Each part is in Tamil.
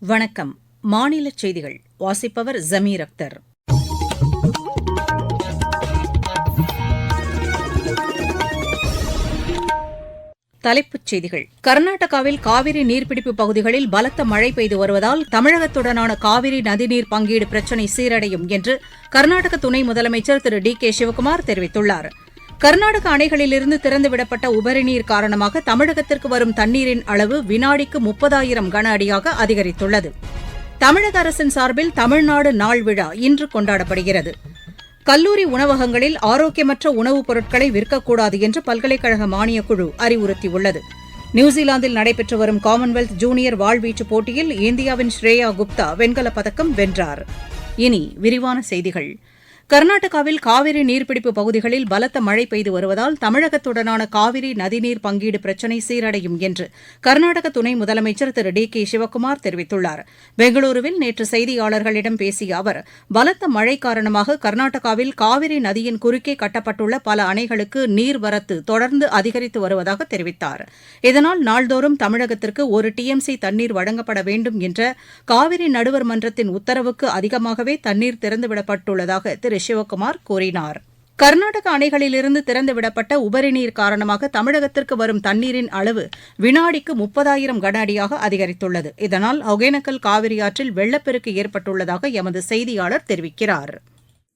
வணக்கம். மாநில செய்திகள். வாசிப்பவர் ஜமீர் அக்தர். தலைப்புச் செய்திகள். கர்நாடகாவில் காவிரி நீர்பிடிப்பு பகுதிகளில் பலத்த மழை பெய்து வருவதால் தமிழகத்துடனான காவிரி நதிநீர் பங்கீடு பிரச்சினை சீரடையும் என்று கர்நாடக துணை முதலமைச்சர் திரு டி கே சிவக்குமார் தெரிவித்துள்ளார். கர்நாடக அணைகளிலிருந்து திறந்துவிடப்பட்ட உபரிநீர் காரணமாக தமிழகத்திற்கு வரும் தண்ணீரின் அளவு வினாடிக்கு முப்பதாயிரம் கன அடியாக அதிகரித்துள்ளது. தமிழக அரசின் சார்பில் தமிழ்நாடு நாள் விழா இன்று கொண்டாடப்படுகிறது. கல்லூரி உணவகங்களில் ஆரோக்கியமற்ற உணவுப் பொருட்களை விற்கக்கூடாது என்று பல்கலைக்கழக மானியக்குழு அறிவுறுத்தியுள்ளது. நியூசிலாந்தில் நடைபெற்று வரும் காமன்வெல்த் ஜூனியர் வாழ்வீச்சு போட்டியில் இந்தியாவின் ஸ்ரேயா குப்தா வெண்கலப் பதக்கம் வென்றார். இனி விரிவான செய்திகள். கர்நாடகாவில் காவிரி நீர்பிடிப்பு பகுதிகளில் பலத்த மழை பெய்து வருவதால் தமிழகத்துடனான காவிரி நதிநீர் பங்கீடு பிரச்சினை சீரடையும் என்று கர்நாடக துணை முதலமைச்சர் திரு டி கே சிவக்குமார் தெரிவித்துள்ளார். பெங்களூருவில் நேற்று செய்தியாளர்களிடம் பேசிய அவர் பலத்த மழை காரணமாக கர்நாடகாவில் காவிரி நதியின் குறுக்கே கட்டப்பட்டுள்ள பல அணைகளுக்கு நீர்வரத்து தொடர்ந்து அதிகரித்து வருவதாக தெரிவித்தார். இதனால் நாள்தோறும் தமிழகத்திற்கு ஒரு டிஎம்சி தண்ணீர் வழங்கப்பட வேண்டும் என்ற காவிரி நடுவர் மன்றத்தின் உத்தரவுக்கு அதிகமாகவே தண்ணீர் திறந்துவிடப்பட்டுள்ளதாக திரு சிவக்குமார் கூறினார். கர்நாடக அணைகளிலிருந்து திறந்துவிடப்பட்ட உபரிநீர் காரணமாக தமிழகத்திற்கு வரும் தண்ணீரின் அளவு வினாடிக்கு முப்பதாயிரம் கன அடியாக அதிகரித்துள்ளது. இதனால் ஒகேனக்கல் காவிரி ஆற்றில் வெள்ளப்பெருக்கு ஏற்பட்டுள்ளதாக எமது செய்தியாளர் தெரிவிக்கிறார்.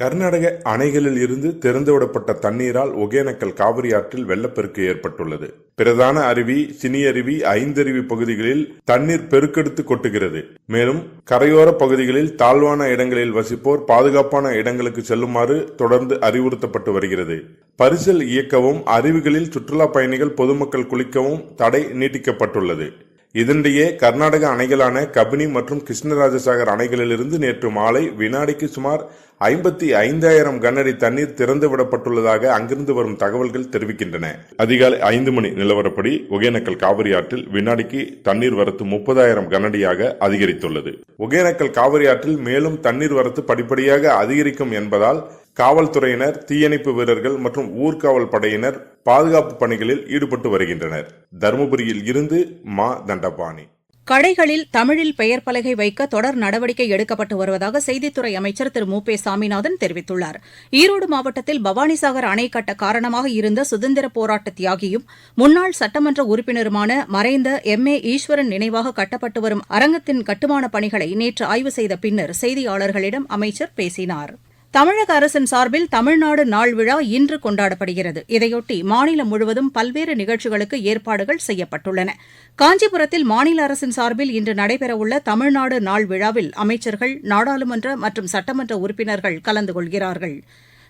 கர்நாடக அணைகளில் இருந்து திறந்துவிடப்பட்ட தண்ணீரால் ஒகேனக்கல் காவிரி ஆற்றில் வெள்ளப்பெருக்கு ஏற்பட்டுள்ளது. பிரதான அருவி சினி அருவி ஐந்தருவி பகுதிகளில் தண்ணீர் பெருக்கெடுத்து கொட்டுகிறது. மேலும் கரையோர பகுதிகளில் தாழ்வான இடங்களில் வசிப்போர் பாதுகாப்பான இடங்களுக்கு செல்லுமாறு தொடர்ந்து அறிவுறுத்தப்பட்டு வருகிறது. பரிசல் இயக்கவும் அருவிகளில் சுற்றுலா பயணிகள் பொதுமக்கள் குளிக்கவும் தடை நீட்டிக்கப்பட்டுள்ளது. இதனிடையே கர்நாடக அணைகளான கபினி மற்றும் கிருஷ்ணராஜசாகர் அணைகளிலிருந்து நேற்று மாலை வினாடிக்கு சுமார் ஐம்பத்தி ஐந்தாயிரம் கனஅடி தண்ணீர் திறந்து விடப்பட்டுள்ளதாக அங்கிருந்து வரும் தகவல்கள் தெரிவிக்கின்றன. அதிகாலை ஐந்து மணி நிலவரப்படி ஒகேனக்கல் காவிரி ஆற்றில் வினாடிக்கு தண்ணீர் வரத்து முப்பதாயிரம் கனஅடியாக அதிகரித்துள்ளது. ஒகேனக்கல் காவிரி ஆற்றில் மேலும் தண்ணீர் வரத்து படிப்படியாக அதிகரிக்கும் என்பதால் காவல்துறையினர் தீயணைப்பு வீரர்கள் மற்றும் ஊர்காவல் படையினர் பாதுகாப்பு பணிகளில் ஈடுபட்டு வருகின்றனர். தருமபுரியில் இருந்து மா தண்டபாணி. கடைகளில் தமிழில் பெயர் பலகை வைக்க தொடர் நடவடிக்கை எடுக்கப்பட்டு வருவதாக செய்தித்துறை அமைச்சர் திரு மு. பே. சாமிநாதன் தெரிவித்துள்ளார். ஈரோடு மாவட்டத்தில் பவானிசாகர் அணை கட்ட காரணமாக இருந்த சுதந்திர போராட்ட தியாகியும் முன்னாள் சட்டமன்ற உறுப்பினருமான மறைந்த எம். ஏ. ஈஸ்வரன் நினைவாக கட்டப்பட்டு வரும் அரங்கத்தின் கட்டுமானப் பணிகளை நேற்று ஆய்வு செய்த பின்னர் செய்தியாளர்களிடம் அமைச்சர் பேசினார். தமிழக அரசின் சார்பில் தமிழ்நாடு நாள் விழா இன்று கொண்டாடப்படுகிறது. இதையொட்டி மாநிலம் முழுவதும் பல்வேறு நிகழ்ச்சிகளுக்கு ஏற்பாடுகள் செய்யப்பட்டுள்ளன. காஞ்சிபுரத்தில் மாநில அரசின் சார்பில் இன்று நடைபெறவுள்ள தமிழ்நாடு நாள் விழாவில் அமைச்சர்கள் நாடாளுமன்ற மற்றும் சட்டமன்ற உறுப்பினர்கள் கலந்து கொள்கிறார்கள்.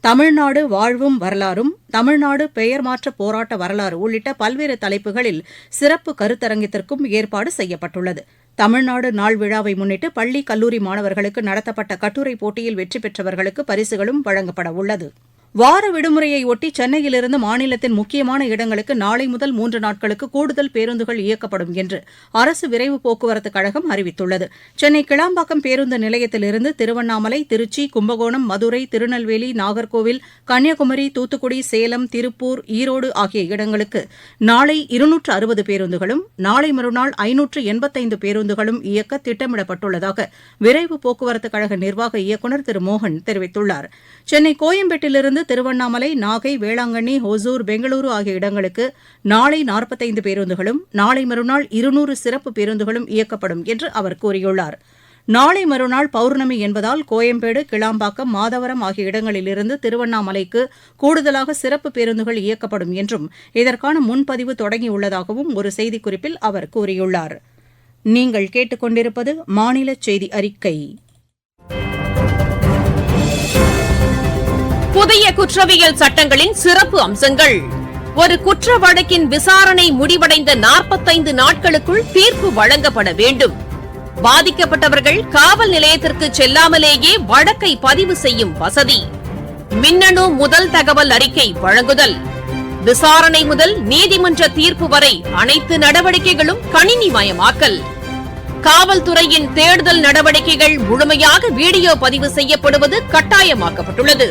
தமிழ்நாடு வாழ்வும் வரலாறும் தமிழ்நாடு பெயர் மாற்ற போராட்ட வரலாறு உள்ளிட்ட பல்வேறு தலைப்புகளில் சிறப்பு கருத்தரங்கத்திற்கும் ஏற்பாடு செய்யப்பட்டுள்ளது. தமிழ்நாடு நாள் விழாவை முன்னிட்டு பள்ளி கல்லூரி மாணவர்களுக்கு நடத்தப்பட்ட கட்டுரை போட்டியில் வெற்றி பெற்றவர்களுக்கு பரிசுகளும் வழங்கப்பட உள்ளது. வார விடுமுறையை ஒட்டி சென்னையிலிருந்து மாநிலத்தின் முக்கியமான இடங்களுக்கு நாளை முதல் மூன்று நாட்களுக்கு கூடுதல் பேருந்துகள் இயக்கப்படும் என்று அரசு விரைவு போக்குவரத்துக் கழகம் அறிவித்துள்ளது. சென்னை கிளாம்பாக்கம் பேருந்து நிலையத்திலிருந்து திருவண்ணாமலை திருச்சி கும்பகோணம் மதுரை திருநெல்வேலி நாகர்கோவில் கன்னியாகுமரி தூத்துக்குடி சேலம் திருப்பூர் ஈரோடு ஆகிய இடங்களுக்கு நாளை இருநூற்று அறுபது பேருந்துகளும் நாளை மறுநாள் ஐநூற்று எண்பத்தைந்து பேருந்துகளும் இயக்க திட்டமிடப்பட்டுள்ளதாக விரைவு போக்குவரத்துக் கழக நிர்வாக இயக்குநர் திரு மோகன் தெரிவித்துள்ளார். சென்னை கோயம்பேட்டிலிருந்து திருவண்ணாமலை நாகை வேளாங்கண்ணி ஒசூர் பெங்களூரு ஆகிய இடங்களுக்கு நாளை நாற்பத்தைந்து பேருந்துகளும் நாளை மறுநாள் இருநூறு சிறப்பு பேருந்துகளும் இயக்கப்படும் என்று அவர் கூறியுள்ளார். நாளை மறுநாள் பௌர்ணமி என்பதால் கோயம்பேடு கிளாம்பாக்கம் மாதவரம் ஆகிய இடங்களிலிருந்து திருவண்ணாமலைக்கு கூடுதலாக சிறப்பு பேருந்துகள் இயக்கப்படும் என்றும் இதற்கான முன்பதிவு தொடங்கியுள்ளதாகவும் ஒரு செய்திக்குறிப்பில் அவர் கூறியுள்ளார். நீங்கள் கேட்டுக்கொண்டிருப்பது மாநில செய்தி அறிக்கை. புதிய குற்றவியல் சட்டங்களின் சிறப்பு அம்சங்கள். ஒரு குற்ற வழக்கின் விசாரணை முடிவடைந்த நாற்பத்தைந்து நாட்களுக்குள் தீர்ப்பு வழங்கப்பட வேண்டும். பாதிக்கப்பட்டவர்கள் காவல் நிலையத்திற்கு செல்லாமலேயே வழக்கை பதிவு செய்யும் வசதி. மின்னணு முதல் தகவல் அறிக்கை வழங்குதல். விசாரணை முதல் நீதிமன்ற தீர்ப்பு வரை அனைத்து நடவடிக்கைகளும் கணினிமயமாக்கல். காவல்துறையின் தேடுதல் நடவடிக்கைகள் முழுமையாக வீடியோ பதிவு செய்யப்படுவது கட்டாயமாக்கப்பட்டுள்ளது.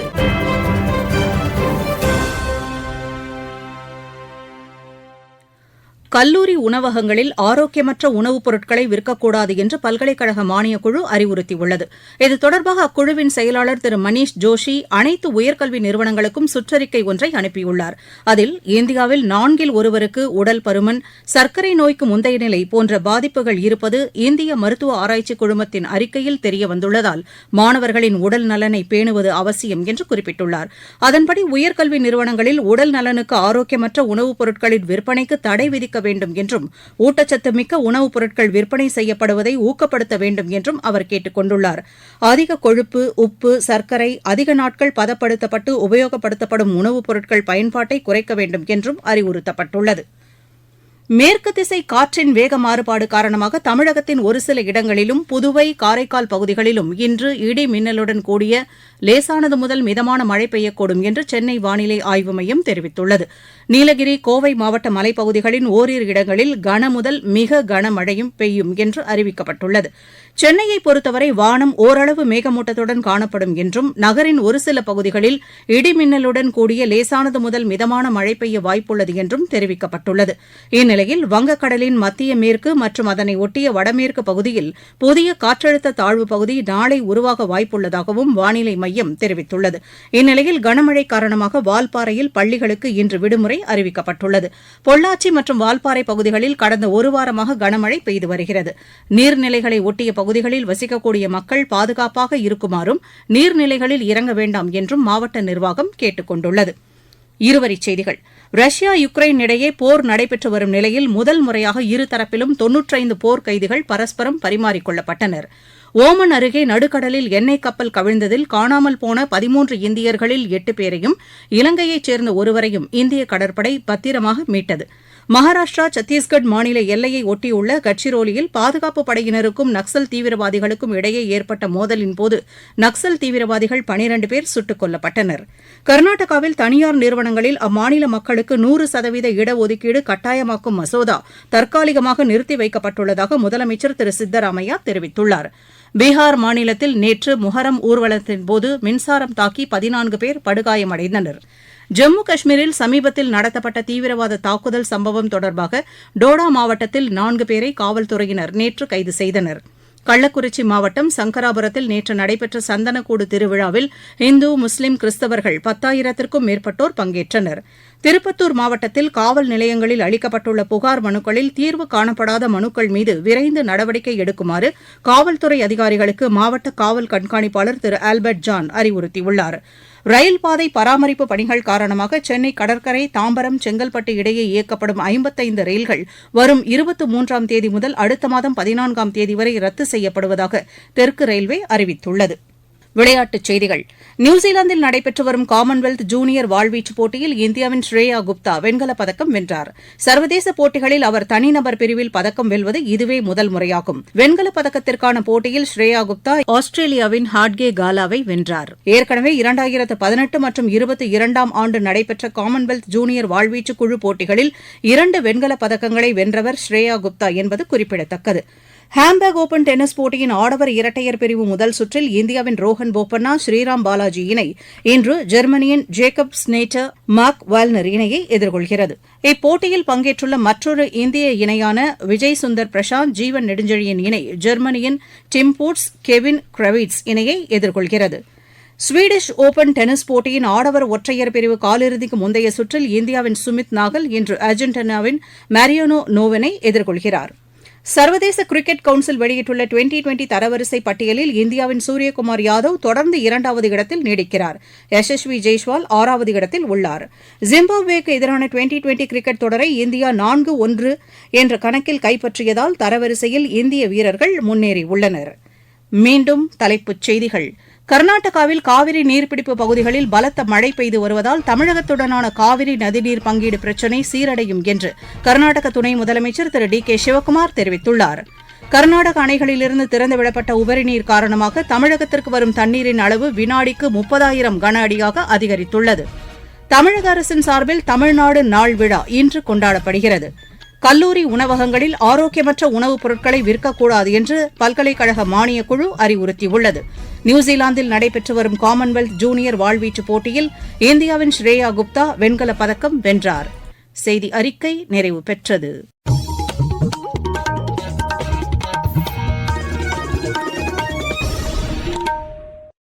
கல்லூரி உணவகங்களில் ஆரோக்கியமற்ற உணவுப் பொருட்களை விற்கக்கூடாது என்று பல்கலைக்கழக மானியக்குழு அறிவுறுத்தியுள்ளது. இது தொடர்பாக அக்குழுவின் செயலாளர் திரு மணீஷ் ஜோஷி அனைத்து உயர்கல்வி நிறுவனங்களுக்கும் சுற்றறிக்கை ஒன்றை அனுப்பியுள்ளார். அதில் இந்தியாவில் நான்கில் ஒருவருக்கு உடல் பருமன் சர்க்கரை நோய்க்கு முந்தைய நிலை போன்ற பாதிப்புகள் இருப்பது இந்திய மருத்துவ ஆராய்ச்சி குழுமத்தின் அறிக்கையில் தெரியவந்துள்ளதால் மாணவர்களின் உடல் நலனை பேணுவது அவசியம் என்று குறிப்பிட்டுள்ளார். அதன்படி உயர்கல்வி நிறுவனங்களில் உடல் நலனுக்கு ஆரோக்கியமற்ற உணவுப் பொருட்களின் விற்பனைக்கு தடை விதிக்க வேண்டும் என்றும் ஊட்டச்சத்து மிக்க உணவுப் பொருட்கள் விற்பனை செய்யப்படுவதை ஊக்கப்படுத்த வேண்டும் என்றும் அவர் கேட்டுக் கொண்டுள்ளார். அதிக கொழுப்பு உப்பு சர்க்கரை அதிக நாட்கள் பதப்படுத்தப்பட்டு உபயோகப்படுத்தப்படும் உணவுப் பொருட்கள் பயன்பாட்டை குறைக்க வேண்டும் என்றும் அறிவுறுத்தப்பட்டுள்ளது. மேற்கு திசை காற்றின் வேக மாறுபாடு காரணமாக தமிழகத்தின் ஒரு சில இடங்களிலும் புதுவை காரைக்கால் பகுதிகளிலும் இன்று இடி மின்னலுடன் கூடிய லேசானது முதல் மிதமான மழை பெய்யக்கூடும் என்று சென்னை வானிலை ஆய்வு மையம் தெரிவித்துள்ளது. நீலகிரி கோவை மாவட்ட மலைப்பகுதிகளின் ஓரிரு இடங்களில் கன முதல் மிக கனமழையும் பெய்யும் என்று அறிவிக்கப்பட்டுள்ளது. சென்னையை பொறுத்தவரை வானம் ஓரளவு மேகமூட்டத்துடன் காணப்படும் என்றும் நகரின் ஒரு சில பகுதிகளில் இடிமின்னலுடன் கூடிய லேசானது முதல் மிதமான மழை பெய்ய வாய்ப்புள்ளது என்றும் தெரிவிக்கப்பட்டுள்ளது. இந்நிலையில் வங்கக்கடலின் மத்திய மேற்கு மற்றும் அதனை ஒட்டிய வடமேற்கு பகுதியில் புதிய காற்றழுத்த தாழ்வு பகுதி நாளை உருவாக வாய்ப்புள்ளதாகவும் வானிலை மையம் மையம் தெரிவித்துள்ளது. இந்நிலையில் கனமழை காரணமாக வால்பாறையில் பள்ளிகளுக்கு இன்று விடுமுறை அறிவிக்கப்பட்டுள்ளது. பொள்ளாச்சி மற்றும் வால்பாறை பகுதிகளில் கடந்த ஒரு வாரமாக கனமழை பெய்து வருகிறது. நீர்நிலைகளை ஒட்டிய பகுதிகளில் வசிக்கக்கூடிய மக்கள் பாதுகாப்பாக இருக்குமாறும் நீர்நிலைகளில் இறங்க வேண்டாம் என்றும் மாவட்ட நிர்வாகம் கேட்டுக் கொண்டுள்ளது. இருவரிச் செய்திகள். ரஷ்யா யுக்ரைன் இடையே போர் நடைபெற்று வரும் நிலையில் முதல் முறையாக இருதரப்பிலும் தொன்னூற்றைந்து போர் கைதிகள் பரஸ்பரம் பரிமாறிக்கொள்ளப்பட்டனா் ஓமன் அருகே நடுக்கடலில் எண்ணெய் கப்பல் கவிழ்ந்ததில் காணாமல் போன பதிமூன்று இந்தியர்களில் எட்டு பேரையும் இலங்கையைச் சேர்ந்த ஒருவரையும் இந்திய கடற்படை பத்திரமாக மீட்டது. மகாராஷ்டிரா சத்தீஸ்கட் மாநில எல்லையை ஒட்டியுள்ள கட்சிரோலியில் பாதுகாப்பு படையினருக்கும் நக்சல் தீவிரவாதிகளுக்கும் இடையே ஏற்பட்ட மோதலின்போது நக்சல் தீவிரவாதிகள் பனிரண்டு பேர் சுட்டுக் கொல்லப்பட்டனர். கர்நாடகாவில் தனியார் நிறுவனங்களில் அம்மாநில மக்களுக்கு நூறு சதவீத இடஒதுக்கீடு கட்டாயமாக்கும் மசோதா தற்காலிகமாக நிறுத்தி வைக்கப்பட்டுள்ளதாக முதலமைச்சர் திரு சித்தராமையா தெரிவித்துள்ளார். பீகார் மாநிலத்தில் நேற்று முஹரம் ஊர்வலத்தின்போது மின்சாரம் தாக்கி பதினான்கு பேர் படுகாயமடைந்தனர். ஜம்மு காஷ்மீரில் சமீபத்தில் நடத்தப்பட்ட தீவிரவாத தாக்குதல் சம்பவம் தொடர்பாக டோடா மாவட்டத்தில் நான்கு பேரை காவல்துறையினர் நேற்று கைது செய்தனர். கள்ளக்குறிச்சி மாவட்டம் சங்கராபுரத்தில் நேற்று நடைபெற்ற சந்தனக்கூடு திருவிழாவில் இந்து முஸ்லிம் கிறிஸ்தவர்கள் பத்தாயிரத்திற்கும் மேற்பட்டோர் பங்கேற்றனர். திருப்பத்தூர் மாவட்டத்தில் காவல் நிலையங்களில் அளிக்கப்பட்டுள்ள புகார் மனுக்களில் தீர்வு காணப்படாத மனுக்கள் மீது விரைந்து நடவடிக்கை எடுக்குமாறு காவல்துறை அதிகாரிகளுக்கு மாவட்ட காவல் கண்காணிப்பாளர் திரு ஆல்பர்ட் ஜான் அறிவுறுத்தியுள்ளாா் ரயில் பாதை பராமரிப்பு பணிகள் காரணமாக சென்னை கடற்கரை தாம்பரம் செங்கல்பட்டு இடையே இயக்கப்படும் ஐம்பத்தைந்து ரயில்கள் வரும் இருபத்தி மூன்றாம் தேதி முதல் அடுத்த மாதம் பதினான்காம் தேதி வரை ரத்து செய்யப்படுவதாக தெற்கு ரயில்வே அறிவித்துள்ளது. விளையாட்டுச் செய்திகள். நியூசிலாந்தில் நடைபெற்று வரும் காமன்வெல்த் ஜூனியர் வாழ்வீச்சுப் போட்டியில் இந்தியாவின் ஸ்ரேயா குப்தா வெண்கலப் பதக்கம் வென்றார். சர்வதேச போட்டிகளில் அவர் தனிநபர் பிரிவில் பதக்கம் வெல்வது இதுவே முதல் முறையாகும். வெண்கலப் பதக்கத்திற்கான போட்டியில் ஸ்ரேயா குப்தா ஆஸ்திரேலியாவின் ஹாட்கே காலாவை வென்றார். ஏற்கனவே இரண்டாயிரத்து பதினெட்டு மற்றும் இருபத்தி இரண்டாம் ஆண்டு நடைபெற்ற காமன்வெல்த் ஜூனியர் வாழ்வீச்சு குழு போட்டிகளில் இரண்டு வெண்கலப் பதக்கங்களை வென்றவர் ஸ்ரேயா குப்தா என்பது குறிப்பிடத்தக்கது. ஹாம்பேக் ஓபன் டென்னிஸ் போட்டியின் ஆடவர் இரட்டையர் பிரிவு முதல் சுற்றில் இந்தியாவின் ரோஹன் போபண்ணா ஸ்ரீராம் பாலாஜி இணை. இன்று ஜெர்மனியின் ஜேக்கப் ஸ்னேட்டர் மார்க் வால்னர் இணையை எதிர்கொள்கிறது. இப்போட்டியில் பங்கேற்றுள்ள மற்றொரு இந்திய இணையான விஜய் சுந்தர் பிரசாந்த் ஜீவன் நெடுஞ்செழியன் இணை ஜெர்மனியின் டிம்பூட்ஸ் கெவின் கிரவிட்ஸ் இணையை எதிர்கொள்கிறது. ஸ்வீடிஷ் ஓபன் டென்னிஸ் போட்டியின் ஆடவர் ஒற்றையர் பிரிவு காலிறுதிக்கு முந்தைய சுற்றில் இந்தியாவின் சுமித் நாகல் இன்று அர்ஜென்டினாவின் மாரியானோ நோவனை எதிர்கொள்கிறார். சர்வதேச கிரிக்கெட் கவுன்சில் வெளியிட்டுள்ள டுவெண்டி டுவெண்டி தரவரிசை பட்டியலில் இந்தியாவின் சூரியகுமார் யாதவ் தொடர்ந்து இரண்டாவது இடத்தில் நீடிக்கிறார். யசஸ்வி ஜெய்ஸ்வால் ஆறாவது இடத்தில் உள்ளார். ஜிம்பாப்வேக்கு எதிரான டுவெண்டி டுவெண்டி கிரிக்கெட் தொடரை இந்தியா நான்கு ஒன்று என்ற கணக்கில் கைப்பற்றியதால் தரவரிசையில் இந்திய வீரர்கள் முன்னேறியுள்ளனர். மீண்டும் தலைப்புச் செய்திகள். கர்நாடகாவில் காவிரி நீர்பிடிப்பு பகுதிகளில் பலத்த மழை பெய்து வருவதால் தமிழகத்துடனான காவிரி நதிநீர் பங்கீடு பிரச்சினை சீரடையும் என்று கர்நாடக துணை முதலமைச்சர் திரு டி கே சிவக்குமார் தெரிவித்துள்ளார். கர்நாடக அணைகளிலிருந்து திறந்துவிடப்பட்ட உபரிநீர் காரணமாக தமிழகத்திற்கு வரும் தண்ணீரின் அளவு வினாடிக்கு முப்பதாயிரம் கன அடியாக அதிகரித்துள்ளது. தமிழக அரசின் சார்பில் தமிழ்நாடு நாள் விழா இன்று கொண்டாடப்படுகிறது. கல்லூரி உணவகங்களில் ஆரோக்கியமற்ற உணவுப் பொருட்களை விற்கக்கூடாது என்று பல்கலைக்கழக மானியக் குழு அறிவுறுத்தியுள்ளது. நியூசிலாந்தில் நடைபெற்று வரும் காமன்வெல்த் ஜூனியர் வாழ்வீச்சுப் போட்டியில் இந்தியாவின் ஸ்ரேயா குப்தா வெண்கலப் பதக்கம் வென்றார். செய்தி அறிக்கை நிறைவு பெற்றது.